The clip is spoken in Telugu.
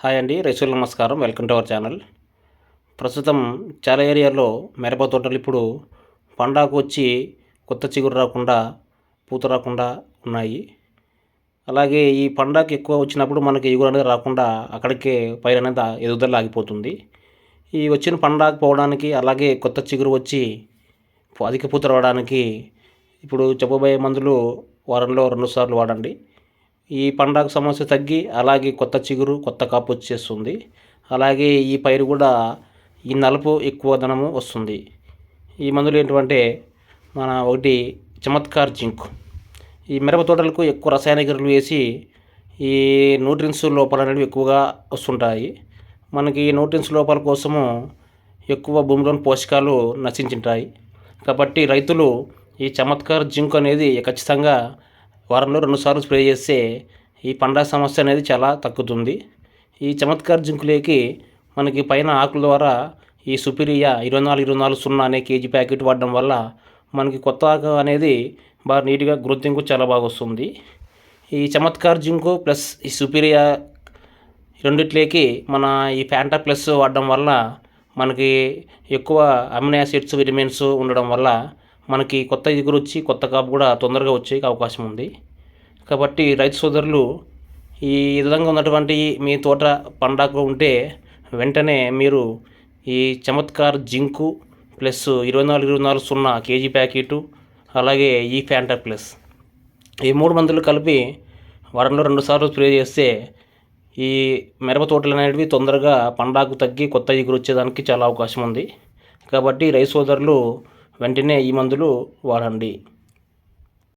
హాయ్ అండి రైతులు నమస్కారం. Welcome to our channel. ప్రస్తుతం చాలా ఏరియాలో మిరప తోటలు ఇప్పుడు పండాకు వచ్చి కొత్త చిగురు రాకుండా పూత రాకుండా ఉన్నాయి. అలాగే ఈ పండాకు ఎక్కువ వచ్చినప్పుడు మనకి ఎగురు అనేది రాకుండా అక్కడికే పైరు అనేది ఎదుగుదల ఆగిపోతుంది. ఈ వచ్చిన పండాకు పోవడానికి అలాగే కొత్త చిగురు వచ్చి అధిక పూత రావడానికి ఇప్పుడు చెప్పబోయే మందులు వారంలో రెండు సార్లు వాడండి. ఈ పండాకు సమస్య తగ్గి అలాగే కొత్త చిగురు కొత్త కాపు వచ్చేస్తుంది. అలాగే ఈ పైరు కూడా ఈ నలుపు ఎక్కువ ధనము వస్తుంది. ఈ మందులు ఏంటంటే మన ఒకటి చమత్కార్ జింక్. ఈ మిరప తోటలకు ఎక్కువ రసాయనిక ఎరువులు వేసి ఈ న్యూట్రిన్స్ లోపాలు అనేవి ఎక్కువగా వస్తుంటాయి. మనకి న్యూట్రిన్స్ లోపాల కోసము ఎక్కువ భూమిలోని పోషకాలు నశించుంటాయి. కాబట్టి రైతులు ఈ చమత్కార్ జింక్ అనేది ఖచ్చితంగా వారంలో రెండుసార్లు స్ప్రే చేస్తే ఈ పండ్ల సమస్య అనేది చాలా తగ్గుతుంది. ఈ చమత్కార్ జింకులేకి మనకి పైన ఆకుల ద్వారా ఈ సుపీరియా ఇరవై నాలుగు ఇరవై నాలుగు సున్నా అనే కేజీ ప్యాకెట్ వాడడం వల్ల మనకి కొత్త ఆకు అనేది బాగా నీట్గా గ్రోతింగ్ చాలా బాగా వస్తుంది. ఈ చమత్కార్ జింకు ప్లస్ ఈ సుపీరియా రెండిట్లేకి మన ఈ ఫ్యాంటా ప్లస్ వాడడం వల్ల మనకి ఎక్కువ అమినో యాసిడ్స్ విటమిన్స్ ఉండడం వల్ల మనకి కొత్త ఎగురు వచ్చి కొత్త కాపు కూడా తొందరగా వచ్చే అవకాశం ఉంది. కాబట్టి రైతు సోదరులు ఈ విధంగా ఉన్నటువంటి మీ తోట పండాకు ఉంటే వెంటనే మీరు ఈ చమత్కార్ జింకు ప్లస్ ఇరవై నాలుగు ఇరవై నాలుగు సున్నా కేజీ ప్యాకెటు అలాగే ఈ ఫ్యాంటా ప్లస్ ఈ మూడు మందులు కలిపి వారంలో రెండు సార్లు స్ప్రే చేస్తే ఈ మిరప తోటలు అనేటివి తొందరగా పండాకు తగ్గి కొత్త ఎగురు వచ్చేదానికి చాలా అవకాశం ఉంది. కాబట్టి రైతు సోదరులు వెంటనే ఈ మందులు వాడండి.